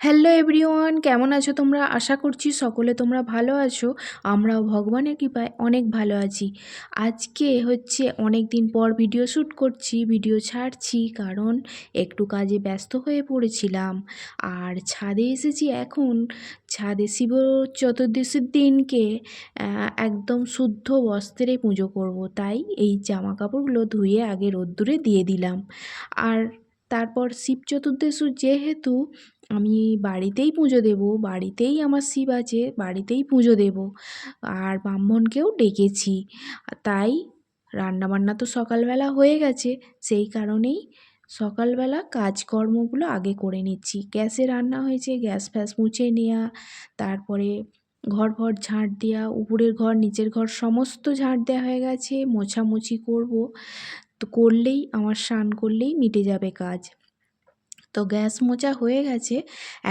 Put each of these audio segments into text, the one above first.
Hello everyone, কেমন আছো তোমরা? আশা করছি সকলে তোমরা ভালো আছো। আমরাও ভগবানের কৃপায় অনেক ভালো আছি। আজকে হচ্ছে অনেক দিন পর ভিডিও শ্যুট করছি, ভিডিও ছাড়ছি কারণ একটু কাজে ব্যস্ত হয়ে পড়েছিলাম। আর ছাদে এসেছি এখন। ছাদে শিব চতুর্দশীর দিনকে একদম শুদ্ধ বস্ত্রে পুজো করব। তাই এই জামা কাপড়গুলো ধুয়ে আগে রোদ্দুরে দিয়ে দিলাম। আর তারপর শিব চতুর্দশী যেহেতু আমি বাড়িতেই পুজো দেব, বাড়িতেই আমার শিব আছে, বাড়িতেই পুজো দেব। আর ব্রাহ্মণকেও ডেকেছি। তাই রান্নাবান্না তো সকালবেলা হয়ে গেছে, সেই কারণেই সকালবেলা কাজকর্মগুলো আগে করে নিচ্ছি। গ্যাসে রান্না হয়েছে, গ্যাস ফ্যাস মুছে নেওয়া তারপরে ঘর ঘর ঝাঁট দেওয়া উপরের ঘর, নিচের ঘর সমস্ত ঝাঁট দেওয়া হয়ে গেছে, মোছামুছি করব। তো করলেই, আমার স্নান করলেই মিটে যাবে কাজ। তো গ্যাস মোচা হয়ে গেছে,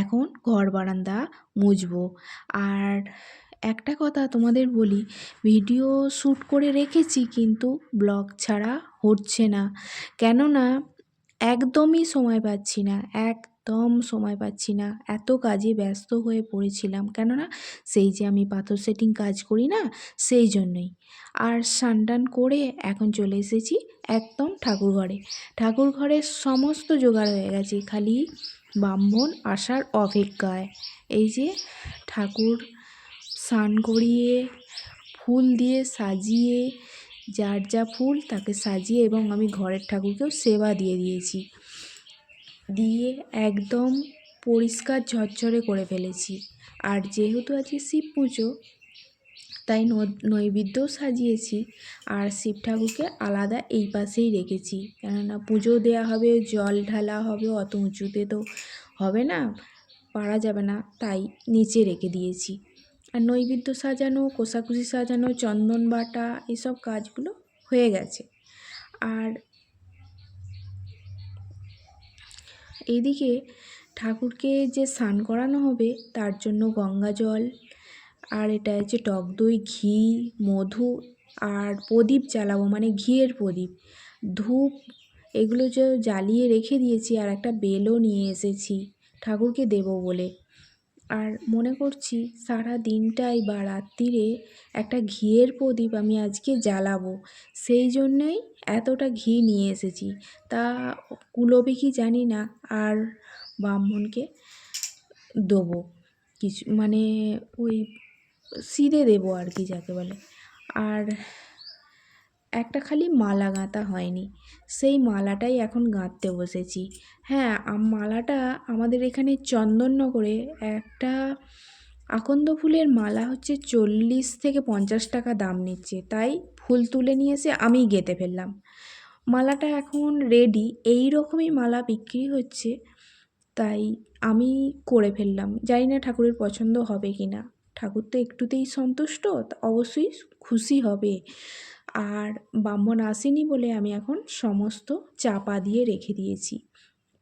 এখন ঘর বারান্দা মুছবো। আর একটা কথা তোমাদের বলি, ভিডিও শ্যুট করে রেখেছি কিন্তু ব্লগ ছাড়া হচ্ছে না। কেননা একদমই সময় পাচ্ছি না একদম সময় পাচ্ছি না। এত কাজে ব্যস্ত হয়ে পড়েছিলাম। কেননা সেই যে আমি পাথর সেটিং কাজ করি না, সেই জন্যই। আর স্নান টান করে এখন চলে এসেছি একদম ঠাকুর ঘরে। ঠাকুর সমস্ত জোগাড় হয়ে গেছে, খালি ব্রাহ্মণ আসার অপেক্ষায়। এই যে ঠাকুর স্নান করিয়ে, ফুল দিয়ে সাজিয়ে, যার যা ফুল তাকে সাজিয়ে এবং আমি ঘরের ঠাকুরকেও সেবা দিয়ে দিয়েছি। দিয়ে একদম পরিষ্কার ঝরঝরে করে ফেলেছি। আর যেহেতু আজকে শিব পুজো, তাই নৈ- নৈবেদ্যও সাজিয়েছি আর শিব ঠাকুরকে আলাদা এই পাশেই রেখেছি। কেননা পুজো দেওয়া হবে, জল ঢালা হবে, অত উঁচুতে তো হবে না, পারা যাবে না, তাই নিচে রেখে দিয়েছি। আর নৈবেদ্য সাজানো, কোষাকুষি সাজানো, চন্দন বাটা, এসব কাজগুলো হয়ে গেছে। আর এইদিকে ঠাকুরকে যে স্নান করানো হবে, তার জন্য গঙ্গা জল, আর এটা হচ্ছে টক দই, ঘি, মধু, আর প্রদীপ জ্বালাবো মানে ঘিয়ের প্রদীপ। ধূপ, এগুলো যে জ্বালিয়ে রেখে দিয়েছি, আর একটা বেলও নিয়ে এসেছি, ঠাকুরকে দেবো বলে। আর মনে করছি সারা দিনটাই বা রাত্রিরে একটা ঘিয়ের প্রদীপ আমি আজকে জ্বালাবো। সেই জন্যই এতটা ঘি নিয়ে এসেছি। তা কুলোবে কি জানি না, আর ব্রাহ্মণকে দেবো। কিছু মানে ওই সিদে দেবো আর কি যাকে বলে। আর একটা খালি মালা গাঁথা হয়নি। সেই মালাটাই এখন গাঁথতে বসেছি। হ্যাঁ মালাটা আমাদের এখানে চন্দননগরে একটা আকন্দ ফুলের মালা হচ্ছে চল্লিশ থেকে পঞ্চাশ টাকা দাম নিচ্ছে। তাই ফুল তুলে নিয়ে এসে আমি গেঁথে ফেললাম। মালাটা এখন রেডি এই রকমই মালা বিক্রি হচ্ছে। তাই আমি করে ফেললাম। জানি না ঠাকুরের পছন্দ হবে কি না ঠাকুর তো একটুতেই সন্তুষ্ট অবশ্যই খুশি হবে। আর ব্রাহ্মণ আসেনি বলে আমি এখন সমস্ত চাপা দিয়ে রেখে দিয়েছি।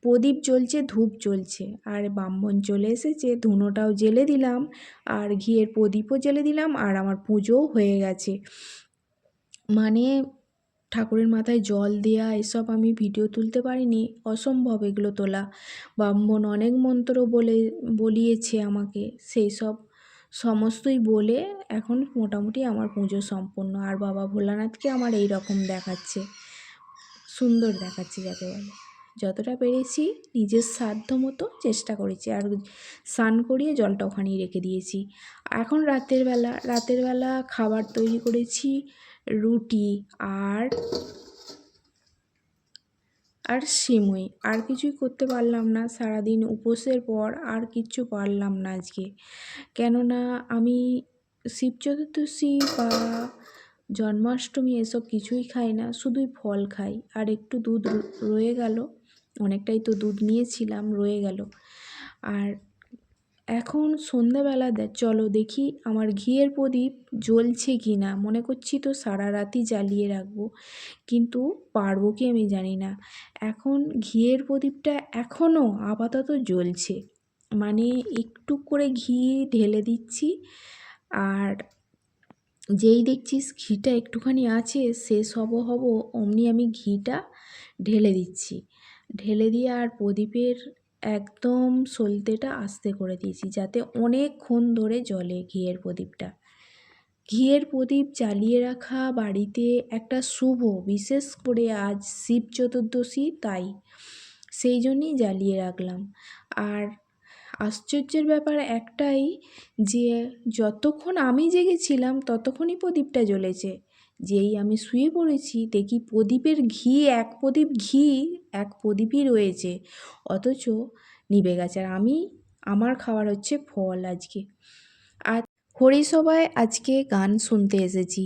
প্রদীপ জ্বলছে, ধূপ জ্বলছে, আর ব্রাহ্মণ চলে এসেছে, ধুনোটাও জেলে দিলাম, আর ঘিয়ের প্রদীপও জেলে দিলাম, আর আমার পুজোও হয়ে গেছে। মানে ঠাকুরের মাথায় জল দেওয়া এসব আমি ভিডিও তুলতে পারিনি, অসম্ভব এগুলো তোলা। ব্রাহ্মণ অনেক মন্ত্র বলে, বলিয়েছে আমাকে সেই সব সমস্তই বলে এখন মোটামুটি আমার পুজো সম্পন্ন। আর বাবা ভোলানাথকে আমার এই রকম দেখাচ্ছে, সুন্দর দেখাচ্ছে যাকে বলে। যতটা পেরেছি নিজের সাধ্য মতো চেষ্টা করেছি, আর স্নান করিয়ে জলটা ওখানেই রেখে দিয়েছি। এখন রাতের বেলা রাতের বেলা খাবার তৈরি করেছি রুটি আর আর সিমুই, আর কিছুই করতে পারলাম না। সারাদিন উপোসের পর আর কিচ্ছু পারলাম না আজকে। কেননা আমি শিব চতুর্দশী বা জন্মাষ্টমী এসব কিছুই খাই না, শুধুই ফল খাই। আর একটু দুধ রয়ে গেল, অনেকটাই তো দুধ নিয়েছিলাম, রয়ে গেল। আর এখন সন্ধ্যাবেলা চলো দেখি আমার ঘিয়ের প্রদীপ জ্বলছে কি না। মনে করছি তো সারা রাতই জ্বালিয়ে রাখব, কিন্তু পারব কি আমি জানি না। এখন ঘিয়ের প্রদীপটা এখনও আপাতত জ্বলছে মানে একটু করে ঘি ঢেলে দিচ্ছি, আর যেই দেখছিস ঘিটা একটুখানি আছে শেষ হব হব অমনি আমি ঘিটা ঢেলে দিচ্ছি। ঢেলে দিয়ে আর প্রদীপের একদম সলতেটা আস্তে করে দিয়েছি যাতে অনেকক্ষণ ধরে জ্বলে ঘিয়ের প্রদীপটা। ঘিয়ের প্রদীপ জ্বালিয়ে রাখা বাড়িতে একটা শুভ, বিশেষ করে আজ শিব চতুর্দশী, তাই সেই জন্যই জ্বালিয়ে রাখলাম। আর আশ্চর্যের ব্যাপার একটাই যে, যতক্ষণ আমি জেগেছিলাম ততক্ষণই প্রদীপটা জ্বলেছে। যেই আমি শুয়ে পড়েছি, দেখি প্রদীপের ঘি, এক প্রদীপ ঘি, এক প্রদীপই রয়েছে। অথচ নিভে গেছে, আর আমি, আমার খাবার হচ্ছে ফল আজকে। আর হরিসভায় আজকে গান শুনতে এসেছি।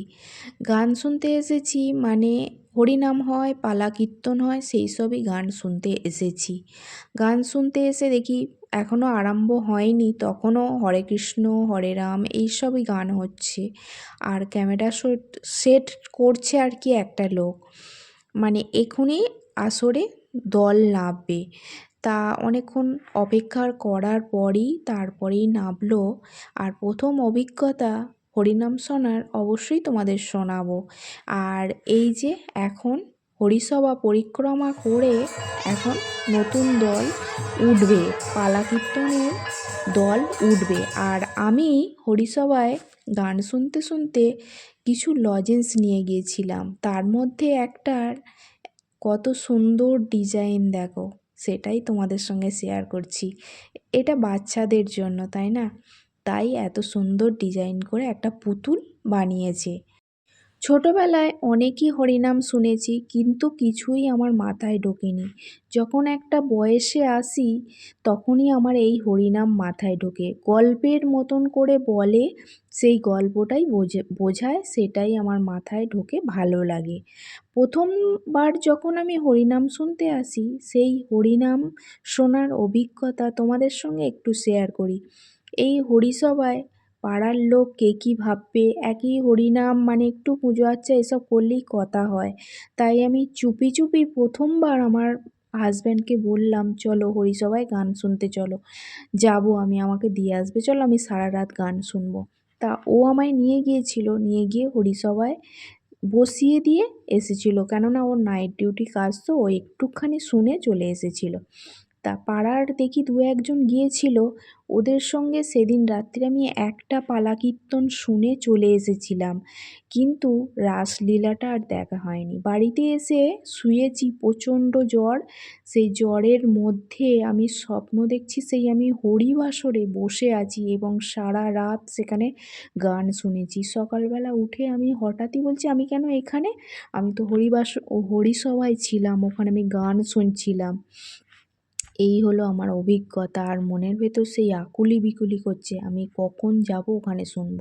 গান শুনতে এসেছি মানে হরিনাম হয়, পালা কীর্তন হয়, সেই সবই গান শুনতে এসেছি। গান শুনতে এসে দেখি এখনও আরম্ভ হয়নি, তখনও হরে কৃষ্ণ, হরে রাম এইসবই গান হচ্ছে। আর ক্যামেরা সেট করছে আর কি একটা লোক। মানে এখনই আসরে দল নামবে। তা অনেকক্ষণ অপেক্ষার করার পরই তারপরেই নামলো। আর প্রথম অভিজ্ঞতা হরিনাম শোনার অবশ্যই তোমাদের শোনাবো। আর এই যে এখন হরিসভা পরিক্রমা করে এখন নতুন দল উঠবে পালা কীর্তনের দল উঠবে। আর আমি হরিসভায় গান শুনতে শুনতে কিছু লজেন্স নিয়ে গিয়েছিলাম। তার মধ্যে একটার কত সুন্দর ডিজাইন দেখো, সেটাই তোমাদের সঙ্গে শেয়ার করছি। এটা বাচ্চাদের জন্য, তাই না? তাই এত সুন্দর ডিজাইন করে একটা পুতুল বানিয়েছে। ছোটোবেলায় অনেকই হরিনাম শুনেছি, কিন্তু কিছুই আমার মাথায় ঢোকেনি। যখন একটা বয়সে আসি, তখনই আমার এই হরিনাম মাথায় ঢোকে। গল্পের মতন করে বলে, সেই গল্পটাই বোঝে, বোঝায়, সেটাই আমার মাথায় ঢোকে, ভালো লাগে। প্রথমবার যখন আমি হরিনাম শুনতে আসি, সেই হরিনাম শোনার অভিজ্ঞতা তোমাদের সঙ্গে একটু শেয়ার করি। এই হরিসভায় পাড়ার লোক কে কী ভাববে? একই হরিনাম মানে একটু পুজো আচ্চা এসব করলেই কথা হয়। তাই আমি চুপি চুপি প্রথমবার আমার হাজব্যান্ডকে বললাম, চলো হরিসভায় গান শুনতে চলো। যাব আমি, আমাকে দিয়ে আসবে। চলো আমি সারা রাত গান শুনব। তা ও আমায় নিয়ে গিয়েছিল। নিয়ে গিয়ে হরিসভায় বসিয়ে দিয়ে এসেছিল। কেননা ওর নাইট ডিউটি কাজ, তো ও একটুখানি শুনে চলে এসেছিল। তা পাড়ার দেখি দু একজন গিয়েছিল। ওদের সঙ্গে সেদিন রাত্রে আমি একটা পালা কীর্তন শুনে চলে এসেছিলাম। কিন্তু রাসলীলাটা আর দেখা হয়নি। বাড়িতে এসে শুয়েছি প্রচণ্ড জ্বর। সেই জ্বরের মধ্যে আমি স্বপ্ন দেখছি সেই আমি হরিবাসরে বসে আছি এবং সারা রাত সেখানে গান শুনেছি। সকালবেলা উঠে আমি হঠাৎই বলছি, আমি কেন এখানে? আমি তো হরিবাস ও হরিসভায় ছিলাম। ওখানে আমি গান শুনছিলাম। এই হলো আমার অভিজ্ঞতা। আর মনের ভেতর সেই আকুলি বিকুলি করছে, আমি কখন যাব ওখানে শুনব?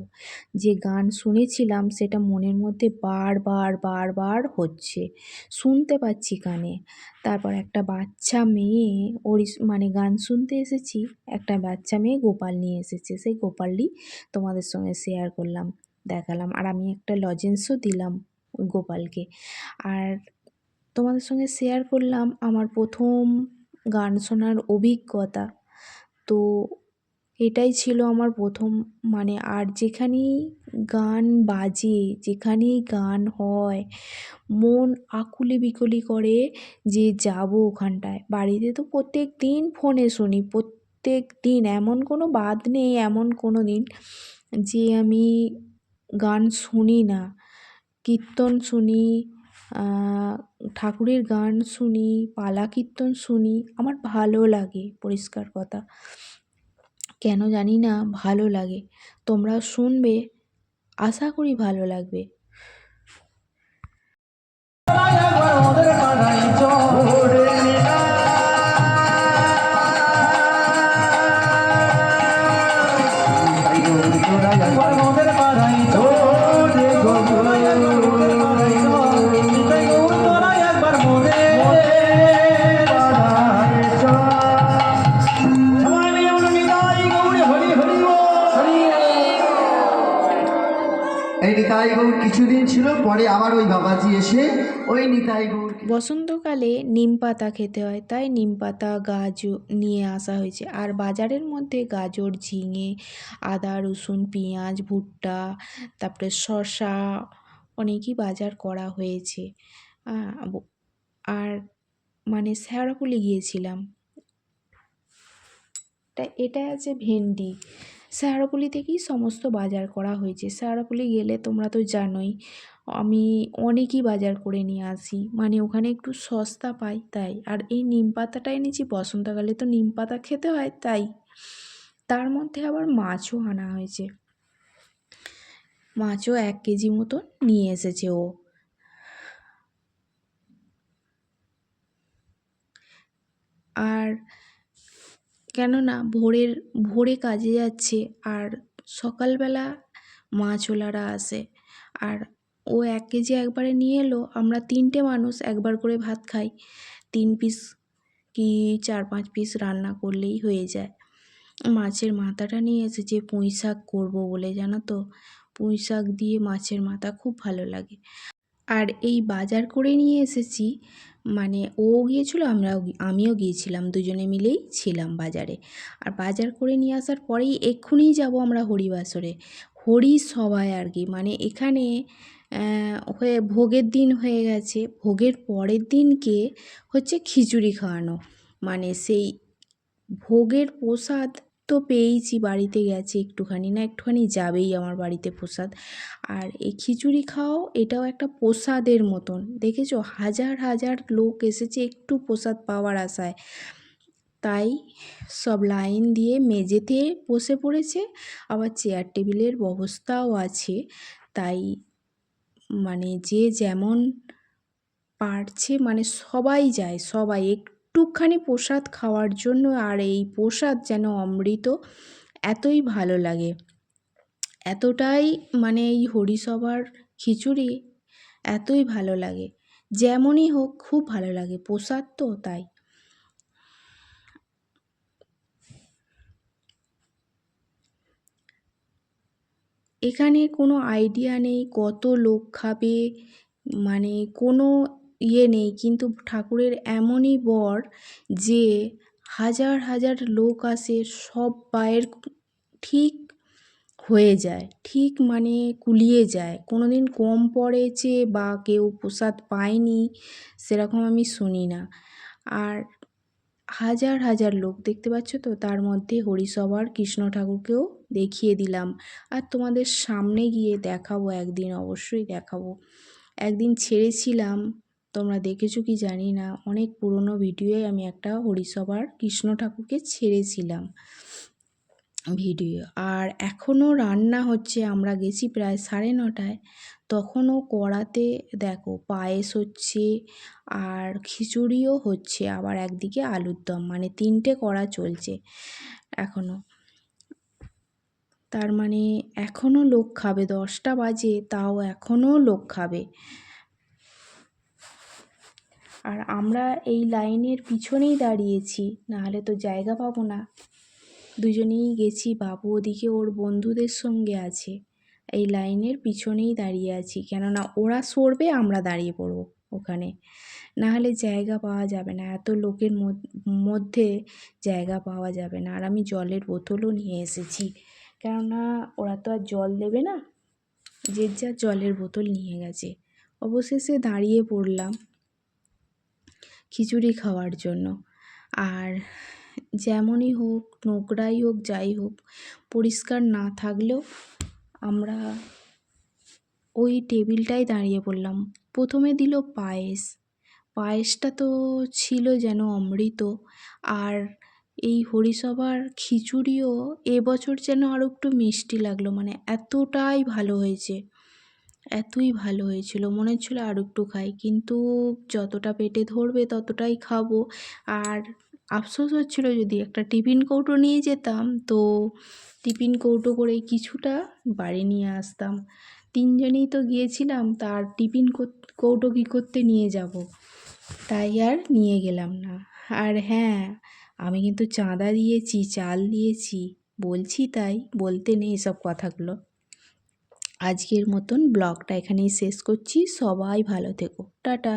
যে গান শুনেছিলাম, সেটা মনের মধ্যে বারবার বারবার হচ্ছে। শুনতে পাচ্ছি কানে তারপর একটা বাচ্চা মেয়ে ওড়িশ মানে গান শুনতে এসেছি। একটা বাচ্চা মেয়ে গোপাল নিয়ে এসেছে। সেই গোপালটি তোমাদের সঙ্গে শেয়ার করলাম, দেখালাম। আর আমি একটা লজেন্সও দিলাম গোপালকে। আর তোমাদের সঙ্গে শেয়ার করলাম, আমার প্রথম গান শোনার অভিজ্ঞতা। তো এটাই ছিল আমার প্রথম মানে আর যেখানেই গান বাজে, যেখানেই গান হয়, মন আকুলি বিকুলি করে যে যাব ওখানটায়। বাড়িতে তো প্রত্যেক দিন ফোনে শুনি, প্রত্যেক দিন। এমন কোনো বাদ নেই, এমন কোনো দিন যে আমি গান শুনি না। কীর্তন শুনি ঠাকুরের গান শুনি পালা কীর্তন শুনি, আমার ভালো লাগে পরিষ্কার কথা। কেন জানি না, ভালো লাগে। তোমরা শুনবে, আশা করি ভালো লাগবে। বাবাজি এসে ওই নিতাই বসন্তকালে নিম পাতা খেতে হয়, তাই নিম পাতা গাজর নিয়ে আসা হয়েছে। আর বাজারের মধ্যে গাজর, ঝিঙে, আদা, রসুন, পেঁয়াজ, ভুট্টা, তারপরে শসা অনেকই বাজার করা হয়েছে। আর মানে শেওড়াফুলি গিয়েছিলাম। তা এটা আছে ভেন্ডি। শেয়ারাপুলি থেকেই সমস্ত বাজার করা হয়েছে। শেয়ারাপুলি গেলে তোমরা তো জানোই আমি অনেকই বাজার করে নিয়ে আসি। মানে ওখানে একটু সস্তা পাই, তাই। আর এই নিম পাতাটা এনেছি, বসন্তকালে তো নিম পাতা খেতে হয়, তাই। তার মধ্যে আবার মাছও আনা হয়েছে। মাছও এক কেজি মতন নিয়ে এসেছে ও। আর কেননা ভোরের, ভোরে কাজে যাচ্ছে, আর সকালবেলা মাছওয়ালারা আসে, আর ও এক কেজি একবারে নিয়ে এলো, আমরা তিনটে মানুষ একবার করে ভাত খাই। তিন পিস কি চার পাঁচ পিস রান্না করলেই হয়ে যায়। মাছের মাথাটা নিয়ে এসেছে, পুঁই শাক করব বলে, জানো তো? পুঁই শাক দিয়ে মাছের মাথা খুব ভালো লাগে। আর এই বাজার করে নিয়ে এসেছি মানে ও গিয়েছিল, আমরাও আমিও গিয়েছিলাম, দুজনে মিলেই ছিলাম বাজারে। আর বাজার করে নিয়ে আসার পরেই এক্ষুনি যাব আমরা হরিবাসরে। হরি সবাই আর কি মানে এখানে হয়ে ভোগের দিন হয়ে গেছে। ভোগের পরের দিনকে হচ্ছে খিচুড়ি খাওয়ানো। মানে সেই ভোগের প্রসাদ তো পেয়েইছি বাড়িতে গেছে একটুখানি, না একটুখানি যাবেই আমার বাড়িতে প্রসাদ। আর এই খিচুড়ি খাওয়াও এটাও একটা প্রসাদের মতন। দেখেছ? হাজার হাজার লোক এসেছে একটু প্রসাদ পাওয়ার আশায়। তাই সব লাইন দিয়ে মেঝেতে বসে পড়েছে, আবার চেয়ার টেবিলের ব্যবস্থাও আছে। তাই মানে যে যেমন পারছে মানে সবাই যায়, সবাই একটুখানি প্রসাদ খাওয়ার জন্য আর এই প্রসাদ যেন অমৃত, এতই ভালো লাগে। এতটাই মানে এই হরিসভার খিচুড়ি এতই ভালো লাগে। যেমনই হোক, খুব ভালো লাগে, প্রসাদ তো তাই। এখানে কোনো আইডিয়া নেই কত লোক খাবে মানে কোনো ইয়ে নেই। কিন্তু ঠাকুরের এমনই বর যে হাজার হাজার লোক আসে, সব পায়ের ঠিক হয়ে যায়, ঠিক মানে কুলিয়ে যায়। কোনো দিন কম পড়েছে বা কেউ প্রসাদ পায়নি, সেরকম আমি শুনি না। আর হাজার হাজার লোক, দেখতে পাচ্ছ তো? তার মধ্যে হরিসভার কৃষ্ণ ঠাকুরকেও দেখিয়ে দিলাম। আর তোমাদের সামনে গিয়ে দেখাবো, একদিন অবশ্যই দেখাবো। একদিন ছেড়েছিলাম তোমরা দেখেছ কি জানি না, অনেক পুরনো ভিডিওয়ে আমি একটা হরিসভার কৃষ্ণ ঠাকুরকে ছেড়েছিলাম ভিডিও। আর এখনও রান্না হচ্ছে, আমরা গেছি প্রায় সাড়ে নটায়। তখনও কড়াতে দেখো পায়েস হচ্ছে আর খিচুড়িও হচ্ছে, আবার একদিকে আলুর দম মানে তিনটে কড়া চলছে এখনও। তার মানে এখনও লোক খাবে, দশটা বাজে, তাও এখনও লোক খাবে। আর আমরা এই লাইনের পিছনেই দাঁড়িয়েছি, নাহলে তো জায়গা পাবো না। দুজনেই গেছি, বাবু ওদিকে ওর বন্ধুদের সঙ্গে আছে। এই লাইনের পিছনেই দাঁড়িয়ে আছি, কেননা ওরা সরবে, আমরা দাঁড়িয়ে পড়ব ওখানে। নাহলে জায়গা পাওয়া যাবে না, এত লোকের মধ্য- জায়গা পাওয়া যাবে না। আর আমি জলের বোতলও নিয়ে এসেছি, কেননা ওরা তো আর জল দেবে না। যে যার জলের বোতল নিয়ে গেছে। অবশেষে দাঁড়িয়ে পড়লাম। খিচুড়ি খাওয়ার জন্য। আর যেমনই হোক, নোংরাই হোক, যাই হোক, পরিষ্কার না থাকলেও আমরা ওই টেবিলটায় দাঁড়িয়ে পড়লাম। প্রথমে দিল পায়েস। পায়েসটা তো ছিল যেন অমৃত। আর এই হরিসভার খিচুড়িও এবছর যেন আরও একটু মিষ্টি লাগল। মানে এতটাই ভালো হয়েছে। এতই ভালো হয়েছিল। মনে হচ্ছিল আর একটু খাই। কিন্তু যতটা পেটে ধরবে ততটাই খাব। আর আফসোস হচ্ছিল যদি একটা টিফিন কৌটো নিয়ে যেতাম, তো টিফিন কৌটো করে কিছুটা বাড়ি নিয়ে আসতাম। তিনজনেই তো গিয়েছিলাম তার টিফিন কৌটো কী করতে নিয়ে যাব? তাই আর নিয়ে গেলাম না। আর হ্যাঁ আমি কিন্তু চাঁদা দিয়েছি, চাল দিয়েছি। বলছি তাই, বলতে নেই এসব কথাগুলো। আজকের মতন ব্লগটা এখানেই শেষ করছি। সবাই ভালো থেকো। টাটা।